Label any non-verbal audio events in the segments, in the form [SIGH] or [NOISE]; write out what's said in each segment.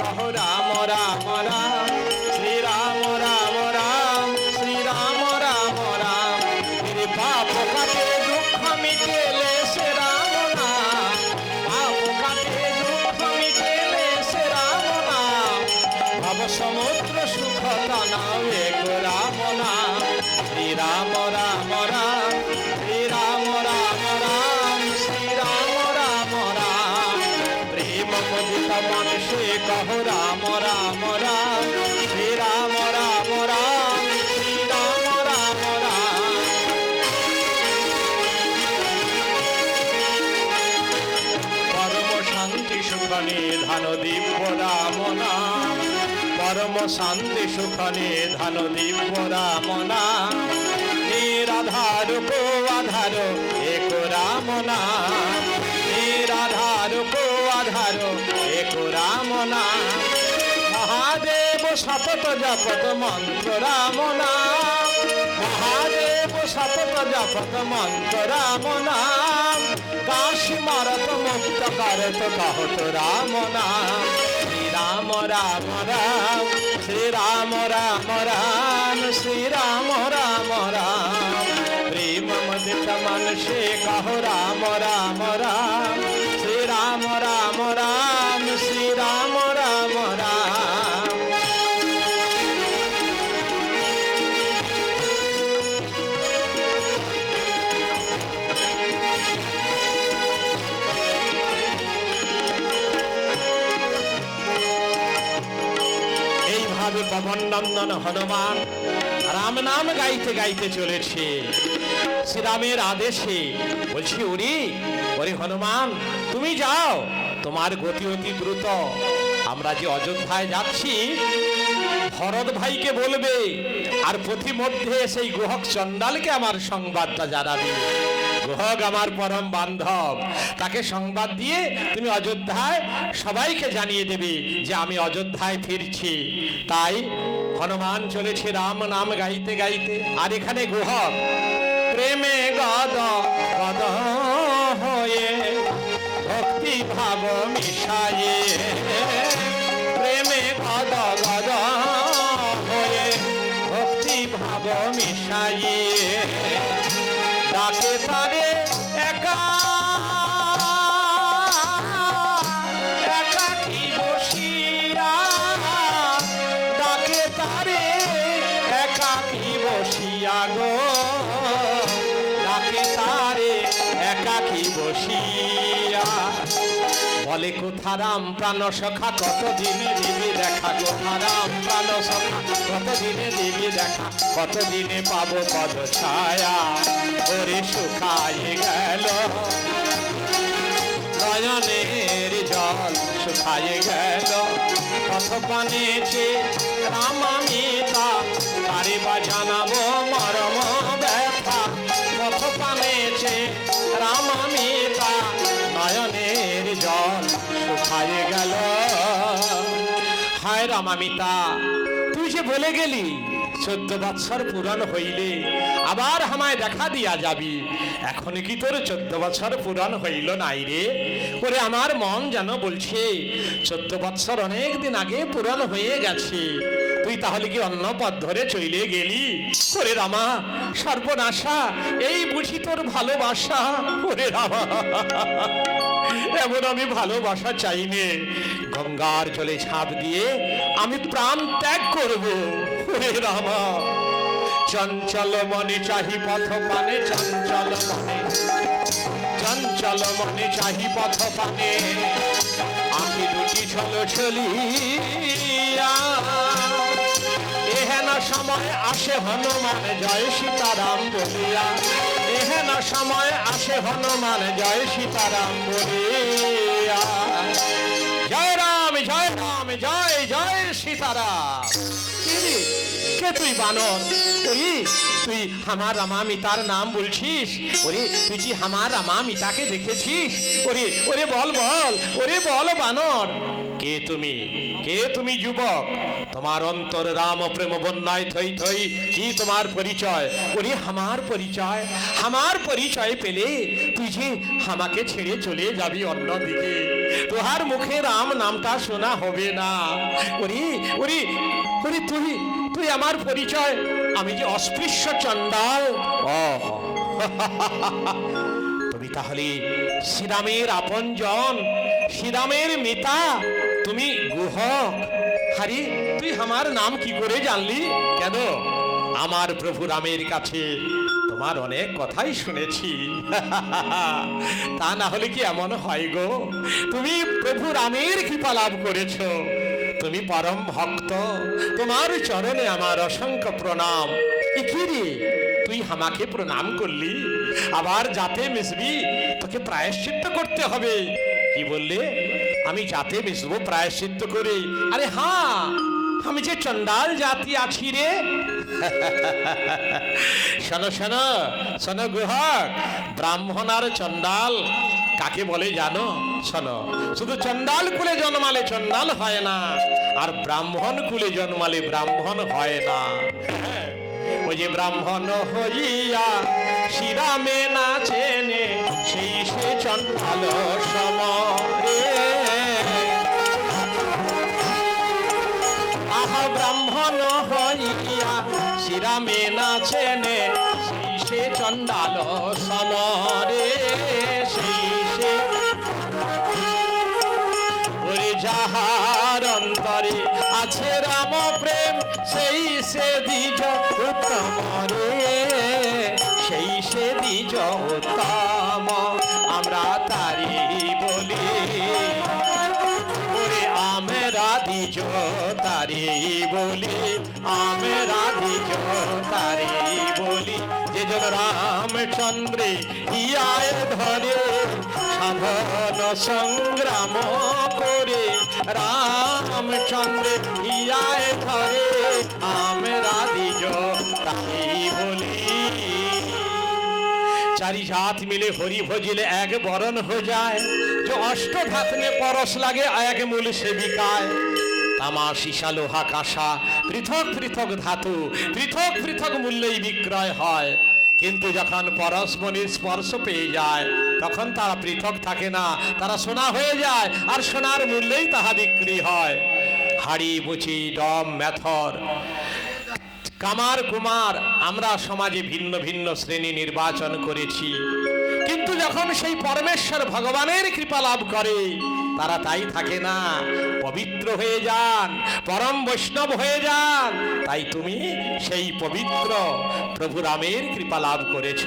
রাম রাম রাম। সুখ নিধান দিব্য রাম নাম নিরাধার কো আধার, এক রাম নাম নিরাধার কো আধার, এক রাম নাম মহাদেব শপথ জপত মন্ত্র রাম নাম মহাদেব শপথ জপত মন্ত্র রাম নাম কাশী মারত মুক্ত করত কহত রাম নাম শ্রী রাম রাম রাম শ্রী রাম রাম রাম শ্রী রাম রাম রাম প্রেম মদিত মনসে কহ রাম রাম রাম নন্দন হনুমান। রাম নাম গাইতে গাইতে চলেছে। শ্রীরামের আদেশে বলছি ওরে ওরে হনুমান, তুমি যাও, তোমার গতি অতি দ্রুত। আমরা যে অযোধ্যায় যাচ্ছি, ভরত ভাইকে বলবে, আর পথিমধ্যে সেই গুহক চণ্ডালকে আমার সংবাদটা জানাবে। গুহক আমার পরম বান্ধব। তাকে সংবাদ দিয়ে তুমি অযোধ্যায় সবাইকে জানিয়ে দেবে যে আমি অযোধ্যায় ফিরছি। তাই হনুমান চলেছে রাম নাম গাইতে গাইতে। আর এখানে গুহক, প্রেমে গদ গদ হয়ে ভক্তি ভাব মিশায়ে। প্রেমে গদ গদ হয়ে ভক্তি ভাব মিশায়ে। ডাকে তারে একা বলে, কোথারাম প্রাণ সখা, কতদিনে দিবি দেখা? কোথারাম প্রাণ সখা, কতদিনে দিবি দেখা? কতদিনে পাবো পদ ছায়া? ওরে শুকায় গেল। নয়নের জল শুকায় গেল। পথ পানেছে রামামিতা, তারে বা জানাব মরম রামামিতা, তুই যে বলে গেলি, চোদ্দ বৎসর পুরাণ হইলে আবার আমায় দেখা দিয়া যাবি। এখন কি তোর চোদ্দ বছর পুরাণ হইল নাই রে? ওরে আমার মন যেন বলছে, চোদ্দ বৎসর অনেক দিন আগে পুরাণ হয়ে গেছে। তুই তাহলে কি অন্য পথ ধরে চলে গেলি? ওরে রামা, সর্বনাশা, এই বুঝি তোর ভালোবাসা। ওরে রামা। এমন আমি ভালোবাসা চাইনি গঙ্গার জলে ছাপ দিয়ে আমি প্রাণ ত্যাগ করব। ওরে রামা, চঞ্চল মনে চাহি পথ পানে, চঞ্চল মনে। চঞ্চল মনে চাহি পথ পানে। আমি দুটি ছল ছলিয়া। এহেন সময় আসে হনুমান, জয় সীতারাম বলিয়া। এহেন সময় আসে হনুমান, জয় সীতারাম জয় রাম জয় রাম, জয় জয় সীতারাম। কে তুই বানর? ওই তুই আমার রামামিতার নাম বলছিস? ওরে, তুই কি আমার রামামিতাকে দেখেছিস? ওরে ওরে বল বল, ওরে বল বানর। কে তুমি? কে তুমি, যুবক? তোমার অন্তর রাম প্রেম বন্যায় থই থই, কি তোমার পরিচয়? ওরে আমার পরিচয়। আমার পরিচয় পেলে তুই যে আমাকে ছেড়ে চলে যাবি অন্যদিকে। তোহার মুখে রাম নামটা শোনা হবে না। ওরে ওরে ওরে তুই তুই আমার পরিচয়। আমি যে অস্পৃশ্য চণ্ডাল। ও তুমি তাহলে শ্রীরামের আপনজন, শ্রীরামের মিতা তুমি গুহ হারি, তুই আমার নাম কি করে জানলি? কেন? আমার প্রভু রামের কাছে তোমার অনেক কথাই শুনেছি। [LAUGHS] তা না হলে কি এমন হয় গো? তুমি প্রভু রামের কৃপা লাভ করেছ। তুমি পরম ভক্ত। তোমার চরণে আমার অসংখ্য প্রণাম। রে তুই আমাকে প্রণাম করলি। আবার যাতে মিশবি, তোকে প্রায়শ্চিত্ত করতে হবে। কি বললে? আমি যাতে মিশবো প্রায়শ্চিত্ত করে। আরে হ্যাঁ আমি যে চন্ডাল জাতি আছি রে। [LAUGHS] শোনো শোনো শোনো গুহক ব্রাহ্মণ আর চন্ডাল কাকে বলে জানো? শোনো শুধু চন্ডাল কুলে জন্মালে চন্ডাল হয় না আর ব্রাহ্মণ কুলে জন্মালে ব্রাহ্মণ হয় না। হ্যাঁ, ওই যে ব্রাহ্মণ হইয়া শ্রীরামে না চেনে সেই সে চন্ডাল সমরে ব্রাহ্মণ হইয়া শ্রীরামে নাচেনে সে চণ্ডাল সমরে সে যাহার অন্তরে আছে রাম প্রেম, সেই সে দ্বিজ উত্তম রে সেই সে দ্বিজ উত্তম তারি বলি আমরা তারি বলি। যে জন রামচন্দ্রে হিয়ায় ধরে, সাধন সংগ্রাম করে। রামচন্দ্রে হিয়ায় ধরে আমরা দ্বিজ তারি বলি। চারি জাত মিলে হরি ভজিলে এক বরণ হয়ে যায়। যে অষ্ট ধাত মে পরশ লাগে, এক মূল সেবিকায়। তামা সীসা লোহা কাঁসা পৃথক পৃথক ধাতু, পৃথক পৃথক মূল্যেই বিক্রয় হয়। কিন্তু যখন পরশমণির স্পর্শ পেয়ে যায়, তখন তারা পৃথক থাকে না, তারা সোনা হয়ে যায়, আর সোনার মূল্যেই তাহা বিক্রি হয়। হাড়ি বুচি ডম, মেথর, কামার, কুমার, আমরা সমাজে ভিন্ন ভিন্ন শ্রেণি নির্বাচন করেছি। কিন্তু যখন সেই পরমেশ্বর ভগবানের কৃপা লাভ করে, তারা তাই থাকে না। পবিত্র হয়ে যান, পরম বৈষ্ণব হয়ে যান। তাই তুমি সেই পবিত্র প্রভু রামের কৃপা লাভ করেছ।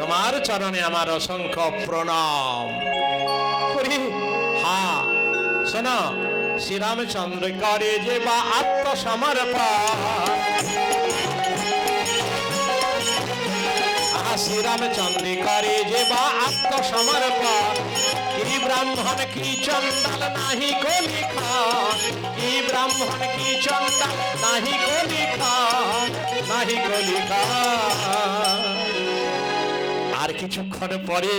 তোমার চরণে আমার অসংখ্য প্রণাম। হ্যাঁ শোনো শ্রীরামচন্দ্র করে যে বা আত্মসমর্পণ। শ্রীরামচন্দ্র করে যে বা আত্মসমর্পণ। ব্রাহ্মণ কি চন্দাল নাহি কলি খান? কি ব্রাহ্মণ কি চন্দাল নাহি কলি খান? নাহি কলি আর কিছুক্ষণ পরে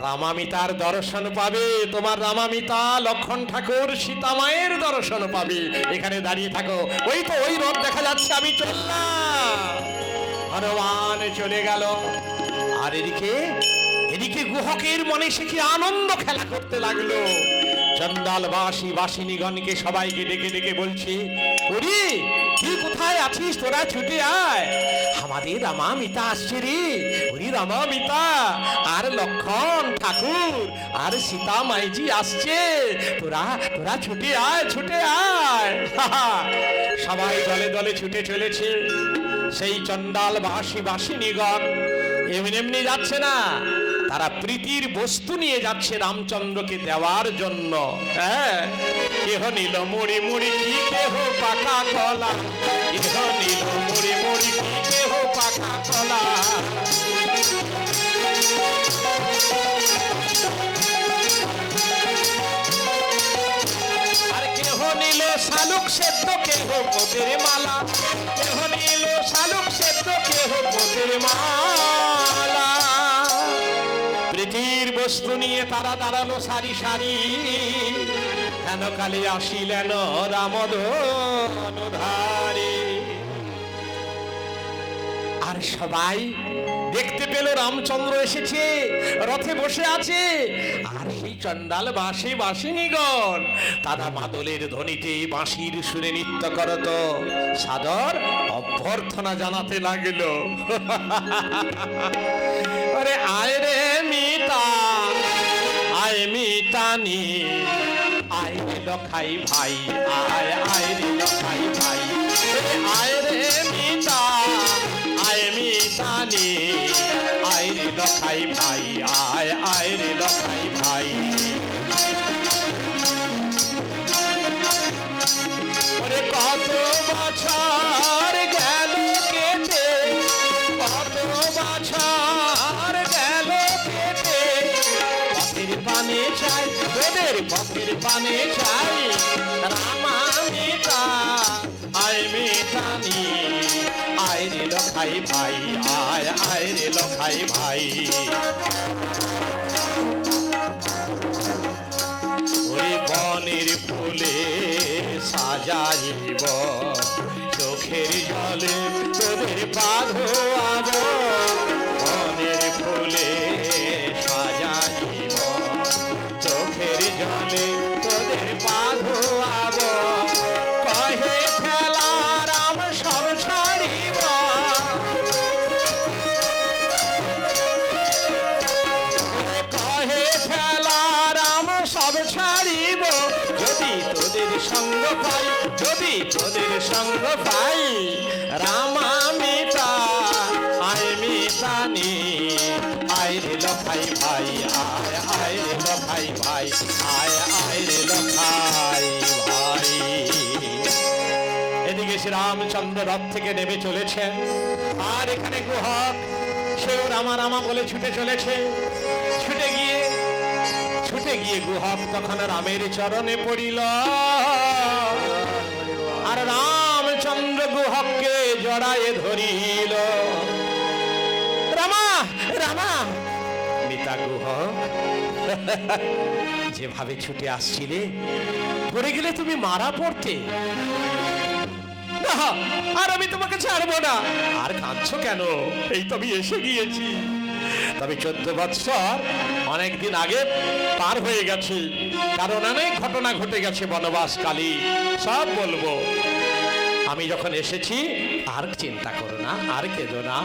রামামিতার দর্শন পাবে। তোমার রামামিতা লক্ষণ ঠাকুর সীতা মায়ের দর্শন পাবে। এখানে দাঁড়িয়ে থাকো। ওই তো, ওই রথ দেখা যাচ্ছে, আমি চললাম। হনুমান চলে গেল। আর এদিকে এদিকে গুহকের মনে সে কি আনন্দ খেলা করতে লাগল? চন্দাল বাসী বাসিনীগণকে সবাইকে ডেকে ডেকে বলছে, ওরে, তুই কোথায় আছিস? তোরা ছুটে আয়। আমাদের রামামিতা আসছে রে। ওরে রামামিতা, আর লক্ষণ, ঠাকুর, আর সীতা মাইজি আসছে। তোরা তোরা ছুটে আয় ছুটে আয়। [LAUGHS] সবাই দলে দলে ছুটে চলেছে। সেই চন্ডাল বাসী বাসিনীগণ এমনি এমনি যাচ্ছে না। তারা প্রীতির বস্তু নিয়ে যাচ্ছে রামচন্দ্রকে দেওয়ার জন্য। হ্যাঁ কেহ নিল মুড়ি মুড়ি কি কেহ পাকা মুড়ি মুড়ি কি কেহ পাকা আর কেহ নিল শালুক সেদ্ধ কেহ পোতের মালা? কেহ নিল শালুক সেদ্ধ কেহ পোতের মালা? বস্তু নিয়ে তারা দাঁড়াল সারি সারি। হেন কালে আসিলেন রামধারে আর সবাই দেখতে পেল রামচন্দ্র এসেছে, রথে বসে আছে। আর সেই চন্ডাল বাঁশি বাঁশিনীগণ, তারা মাদলের ধ্বনিতে বাঁশির সুরে নৃত্য করত। সাদর অভ্যর্থনা জানাতে লাগল। [LAUGHS] আরে আয় রে মিতা, আয় মিতানি আয় রে লখাই ভাই, আয় আয় রে লখাই ভাই। আয় রে মিতা, আয় মিতানি আয় রে লখাই ভাই, আয় আয় রে লখাই ভাই। ওরে কত বছর পানে চাই রামা মিতা আয় মিতানি আয় ভাই। ভাই বনের ফুলে সাজাইব, চোখের জলে তোদের বনের সঙ্গ পাই। রামা লখাই ভাই আয় আয় লখাই ভাই আয় আয় লখাই ভাই এদিকে রামচন্দ্র রথ থেকে নেমে চলেছেন আর এখানে গুহক সেও রামা রামা বলে ছুটে চলেছে। ছুটে গিয়ে ছুটে গিয়ে গুহক তখন রামের চরণে পড়িল। আর রামচন্দ্র গুহককে জড়ায়ে ধরিল। রামা রামা। মিতা গুহক যেভাবে ছুটে আসছিলে, পড়ে গেলে তুমি মারা পড়তে। আর আমি তোমাকে ছাড়বো না। আর কাঁদছ কেন? এই তো আমি এসে গিয়েছি। তবে চোদ্দ বৎসর অনেকদিন আগে পার হয়ে গেছে। কারণ অনেক ঘটনা ঘটে গেছে বনবাসকালী। সব বলব। আমি যখন এসেছি আর চিন্তা করো না আর কেঁদো না।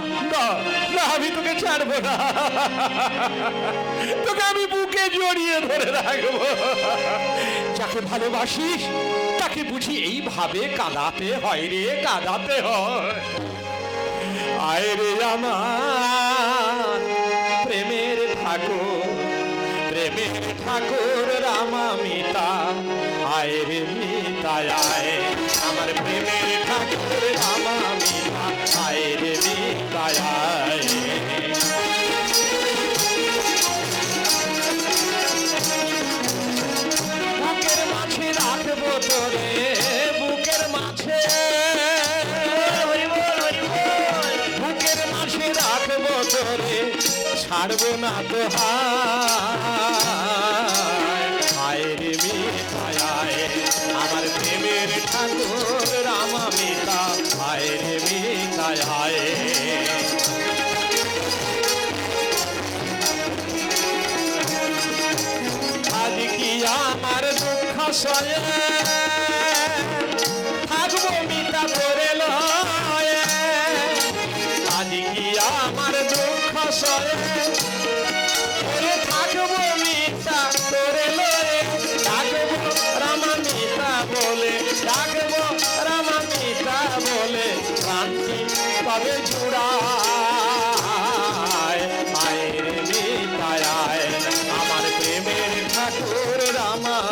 আমি তোকে ছাড়বো না। তোকে আমি বুকে জড়িয়ে ধরে রাখব। যাকে ভালোবাসিস তাকে বুঝি এইভাবে কাঁদাতে হয় রে কাঁদাতে হয়। আয় রে আমার প্রেমের ঠাকুর প্রেমের ঠাকুর রামা মিতা। আয় রে মিতা আয়। আমার প্রেমের ঠাকুর রামা মিতা আয় রে মিতা আয় বুকের মাঝে রাখব তোরে বুকের মাঝে। বুকের মাঝে রাখব তোরে ছাড়বো না তো হায়। রে মিঠায় ঠাকুর রাম মিতা হায় রে হায় আজ কি আমার দুঃখ সয়ে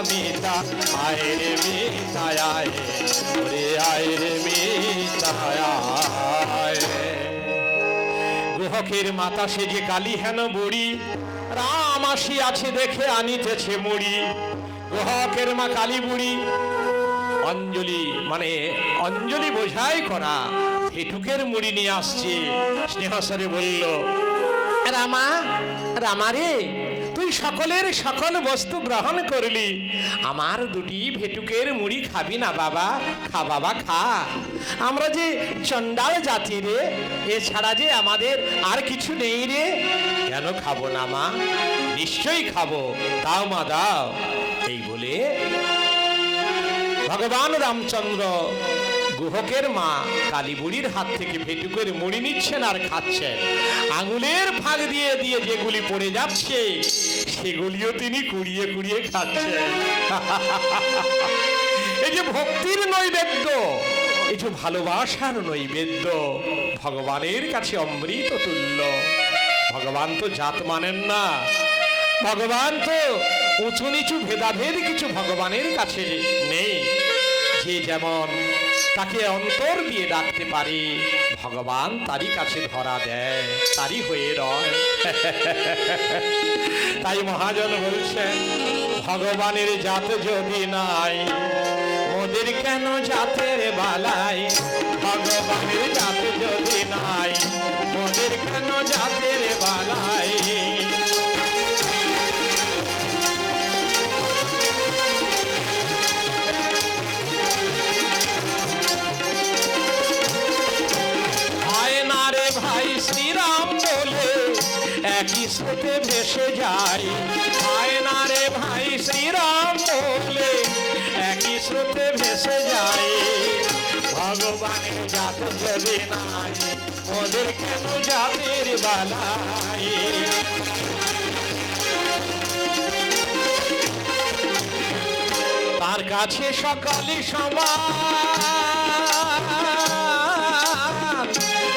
মিতা গ্রহকের মাতা সে যে কালী হেন বুড়ি, রাম আসি আছে দেখে আনিতেছে মুড়ি। গ্রহকের মা কালী বুড়ি, অঞ্জলি মানে অঞ্জলি বোঝাই করা। ফেটুকের মুড়ি নিয়ে আসছে। স্নেহসরে বলল, রামা রামা রে, তুই সকলের সকল বস্তু গ্রহণ করলি। আমার দুটি ভেটুকের মুড়ি খাবি না বাবা, খা বাবা, খা। আমরা যে চন্ডাল জাতি রে, এছাড়া যে আমাদের আর কিছু নেই রে, কেন খাব না মা? নিশ্চয়ই খাব, দাও মা, দাও। এই বলে ভগবান রামচন্দ্র গুহকের মা কালীবুড়ির হাত থেকে ভেটুকের মুড়ি নিচ্ছেন আর খাচ্ছেন। আঙুলের ফাঁক দিয়ে দিয়ে যেগুলি পড়ে যাচ্ছে, সেগুলিও তিনি কুড়িয়ে কুড়িয়ে খাচ্ছেন। [LAUGHS] এই যে ভক্তির নৈবেদ্য, এই যে ভালোবাসার নৈবেদ্য, ভগবানের কাছে অমৃত তুল্য। ভগবান তো জাত মানেন না। ভগবান তো উঁচু নিচু ভেদাভেদ কিছু ভগবানের কাছে নেই। যে যেমন তাকে অন্তর দিয়ে ডাকতে পারে। ভগবান তারই কাছে ধরা দেয়, তারই হয়ে রয়। [LAUGHS] তাই মহাজন বলছেন, ভগবানের জাত যদি নাই, মোদের কেন জাতের বালাই? ভগবানের জাত যদি নাই, মোদের কেন জাতের বালাই? স্রোতে ভেসে যাই হয় না রে ভাই, শ্রীরাম বলে একই স্রোতে ভেসে যাই ভগবানের জাত যদি নাই, ওদের কেন জাতের বালাই? তার কাছে সকালে সমান,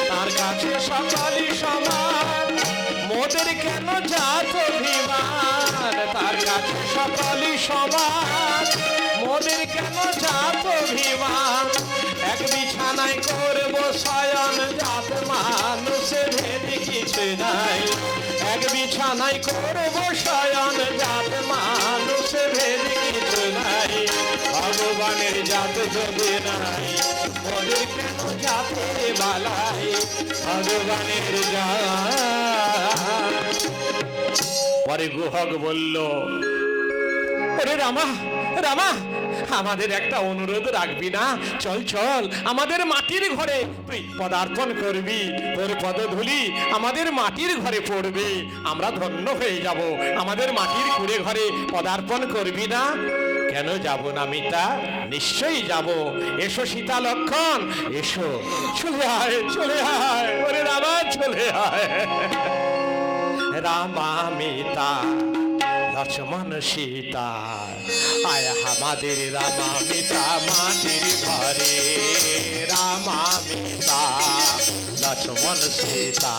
তার কাছে সকালে সমান মোদের কেন জাত অভিমান? তার কাছে সকালে সমান। মোদের কেন জাত অভিমান? এক বিছানায় করব শয়ন জাত মানুষের ভেদ কিছু নাই। এক বিছানায় করব শয়ন জাত মানুষের ভেদ কিছু নাই। ভগবানের জাত যদি নাই ওদের কেন জাতে বালাই? ভগবানের জাত পরে গুহক বলল ওরে রামা রামা, আমাদের একটা অনুরোধ রাখবি না। চল চল, আমাদের মাটির ঘরে তুই পদার্পণ করবি, তোর পদধূলি আমাদের মাটির ঘরে পড়বে। আমরা ধন্য হয়ে যাব, আমাদের মাটির কুড়ে ঘরে পদার্পণ করবি না। কেন যাব না মিতা? নিশ্চয়ই যাব। এসো সীতা লক্ষণ, এসো। চলে আয় চলে আয়। ওরে রামা, চলে আয়। রামা মিতা লক্ষ্মণ সীতা। আয় আমাদের রামা মিতা মাটির ঘরে। রামা মিতা লক্ষ্মণ সীতা।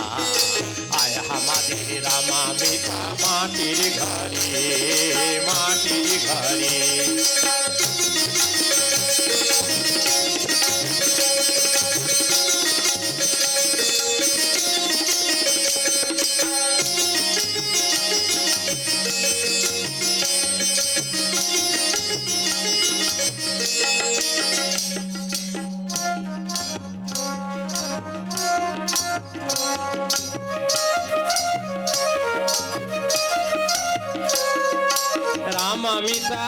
আয় আমাদের রামা মিতা মাটির ঘরে মাটির ঘরে। রাম মিতা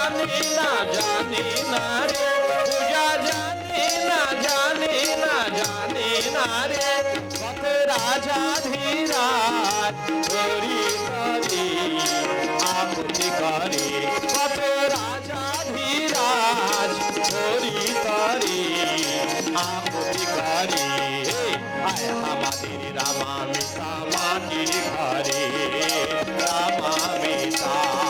না জানি না জানি না রে পূজা জানি না জানি না জানি না রে কত রাজা ধীরাজ হরি করে কত রাজা ধীরাজ হরি তরে আকুতি করে আয় আমাদের রামা মিতা মাটির ঘরে রামা মিতা লক্ষ্মণ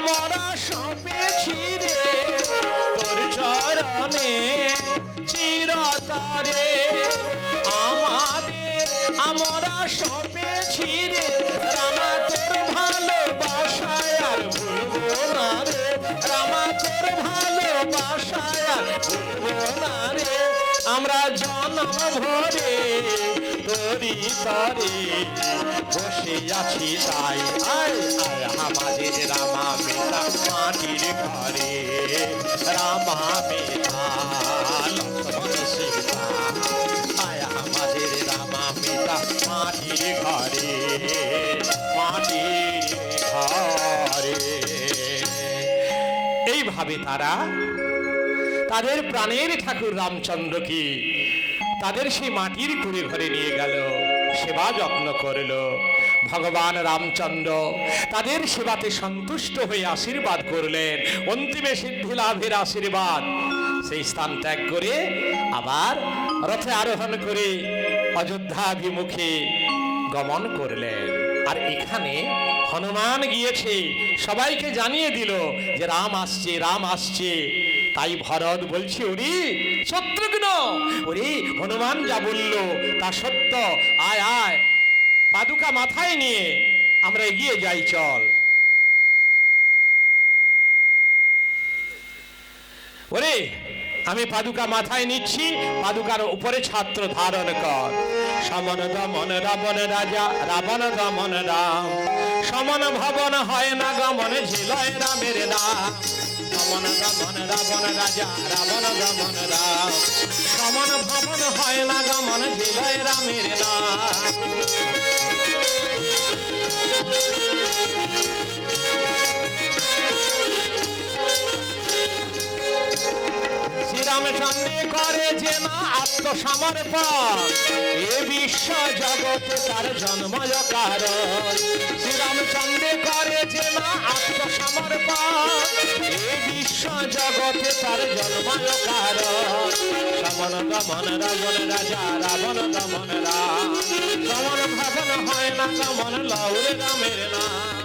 আমরা সপেছি চরণে চিরতরে। আমাদের, আমরা সপেছি রে। রামা তোর ভালোবাসায় আর ভুলবো না রে। আমরা জন্ম ভরে তোরি তরে বসে আছি তাই। আয় আমাদের রামা মেতা মাটির ঘরে। রামা লক্ষ্মণ সীতা আয়, আমাদের রামা মেতা মাটির ঘরে মাটির ঘরে। এইভাবে তারা তাদের প্রাণের ঠাকুর রামচন্দ্রকে তাদের সেই মাটির কুড়ে ঘরে নিয়ে গেল, সেবা যত্ন করল। ভগবান রামচন্দ্র তাদের সেবাতে সন্তুষ্ট হয়ে আশীর্বাদ করলেন। অন্তিমে সিদ্ধি লাভের আশীর্বাদ। সেই স্থান ত্যাগ করে আবার রথে আরোহণ করে অযোধ্যাভিমুখে গমন করলেন। আর এখানে হনুমান গিয়েছে, সবাইকে জানিয়ে দিল যে, রাম আসছে রাম আসছে। তাই ভরত বলছে ওরে শত্রুঘ্ন ওরে, হনুমান যা বলল, তা সত্য। আয় আয়, পাদুকা মাথায় নিয়ে আমরা এগিয়ে যাই, চল। ওরে, আমি পাদুকা মাথায় নিচ্ছি, পাদুকার উপরে ছাত্র ধারণ কর। সমন দমন, রাবণ রাজা, রাবণ দমন রাম। সমন ভবন হয় না গমন, ঝিলয় রামের নাম। সমন গমন রাবণ রাজা রাবণ গমন রাম সমন ভবন হয় না গমন ঝিলয় রামের নাম শ্রীরামচন্দ্রে করে যে না আত্মসমর্পণ। এ বিশ্ব জগতে তার জন্ময় কারণ। শ্রীরামচন্দ্রে করে যে না আত্মসমর্পণ। এ বিশ্ব জগতে তার জন্ময় কারণ। সমন দমন রাবণ রাজা, রাবণ দমন রাম। সমন ভাবন হয় না দমন লৌরে রামের নাম।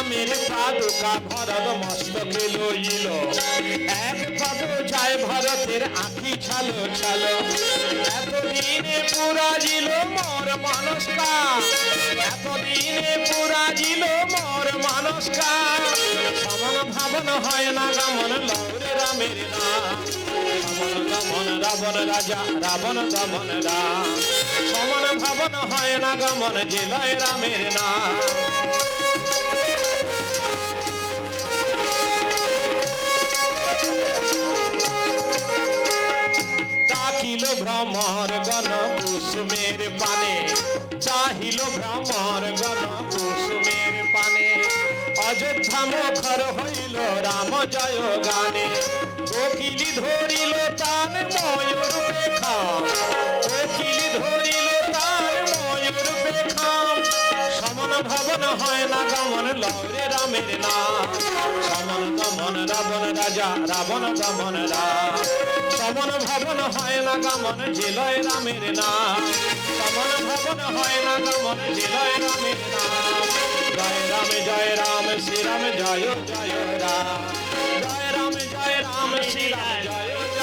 রামের পাদুকা ভরত মস্তকে লইল এক পদ যায় ভরতের আঁখি ছালো ছালো। এতদিনে পুরাজিল মোর মানসকা। এতদিনে পুরাজিল মোর মানসকা। সমন ভাবন হয় না গমন লৌরে রামের নাম গমন রাবণ রাজা, রাবণ দমন রাম সমন ভাবন হয় না গমন জেলয় রামের নাম ভ্রমর গণ কুসুমের পানে, চাহিল ভ্রমর গণ কুসুমের পানে। অযোধ্যা মুখর হইল রাম জয় গানে, কোকিলি ধরিল তান ময়ূর পেখা। হয় না গমন লরে রামের নাম সমন দমন রাবণ রাজা, রাবণ দমন রাম সমন ভবন হয় না গমন জেলয় রামের নাম সমন ভবন হয় না গমন জেলয় রামের নাম জয় রাম জয় রাম শ্রী রাম জয় জয় রাম। জয় রাম জয় রাম শ্রী রাম জয়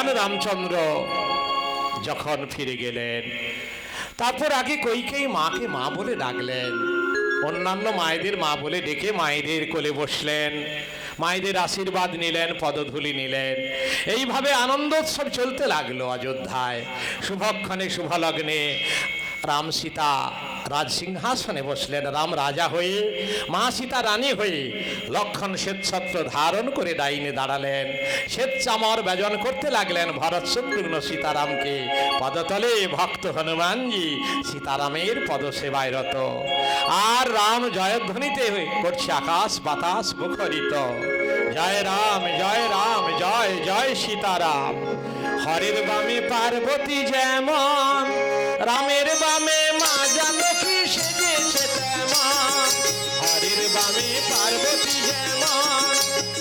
ভগবান রামচন্দ্র যখন ফিরে গেলেন, তারপর আগে কইকেই মাকে মা বলে ডাকলেন। অন্যান্য মায়েদের মা বলে ডেকে মায়েদের কোলে বসলেন, মায়েদের আশীর্বাদ নিলেন, পদধূলি নিলেন। এইভাবে আনন্দোৎসব চলতে লাগল অযোধ্যায়। শুভক্ষণে, শুভলগ্নে রাম সীতা রাজসিংহাসনে বসলেন, রাম রাজা হয়ে, মা সীতা রানী হয়ে লক্ষণ শ্বেতছত্র ধারণ করে ডাইনে দাঁড়ালেন। শ্বেত চামর ব্যজন করতে লাগলেন, ভরত শত্রুঘ্ন সীতারামকে। পদতলে ভক্ত হনুমানজি সীতারামের পদসেবায় রত আর রাম জয়ধ্বনিতে করছে আকাশ বাতাস মুখরিত। জয় রাম জয় রাম, জয় জয় সীতারাম। হরের বামে পার্বতী যেমন, রামের বামে বামে পার্বতী যেমন,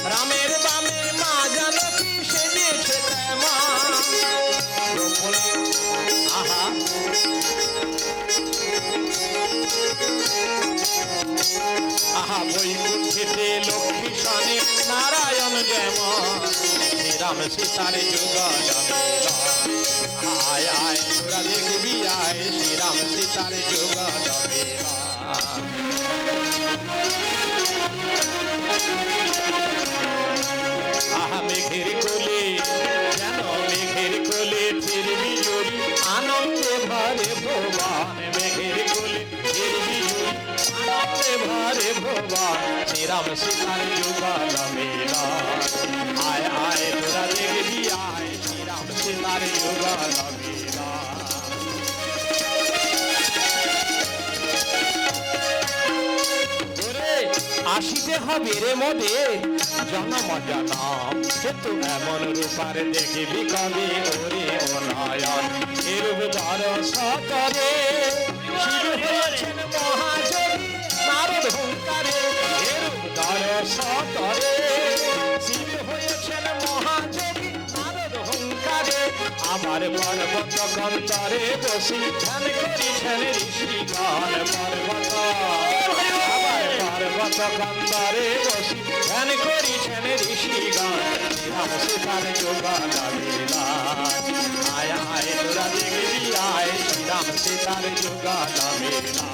রামের বামে মা জানকী সেজেছে তেমন। আহা। আহা, বৈকুণ্ঠেতে লক্ষ্মী সনে নারায়ণ যেমন, শ্রীরাম সীতার যুগল। আয় আয়, তোরা দেখবি, আয়। শ্রীরাম সীতার যুগল মেলা আহা মেঘের কোলে যেন মেঘের কোলে ফিরবি জুড়ি আনন্দে ভরে ভোবান মেঘের কোলে ফিরবি জুড়ি আনন্দে ভরে ভোবান শ্রীরাম সীতার যুগল মেলা আয় আয় তোরা দেখবি আয় তার হবে আসিতে হবে রে মদে জনমজা নাম সে তো এমন রূপার কবি ওরে অনায়ন এরূপ ধর সতরে আমার পর্বত গন্তরে বসি, ধ্যান করিছেন ঋষিগণ পর্বত আমার পর্বত গন্তরে বসি, ধ্যান করিছেন ঋষিগণ শ্রীরাম সীতার যোগান লীলা। আয় আয় তোরা দেখবি, আয়, শ্রীরাম সীতার যোগান লীলা।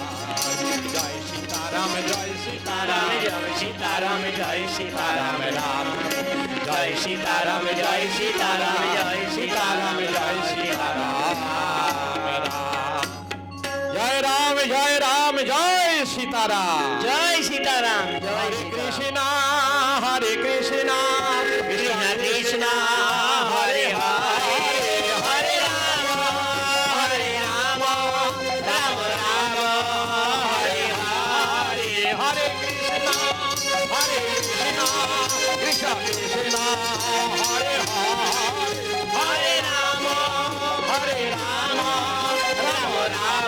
জয় সীতারাম জয় সীতারাম সীতারাম, জয় সীতারাম, রাম। জয় সীতারাম জয় সীতারাম জয় সীতারাম জয় সীতারাম রাম জয় রাম জয় রাম, জয় সীতারাম।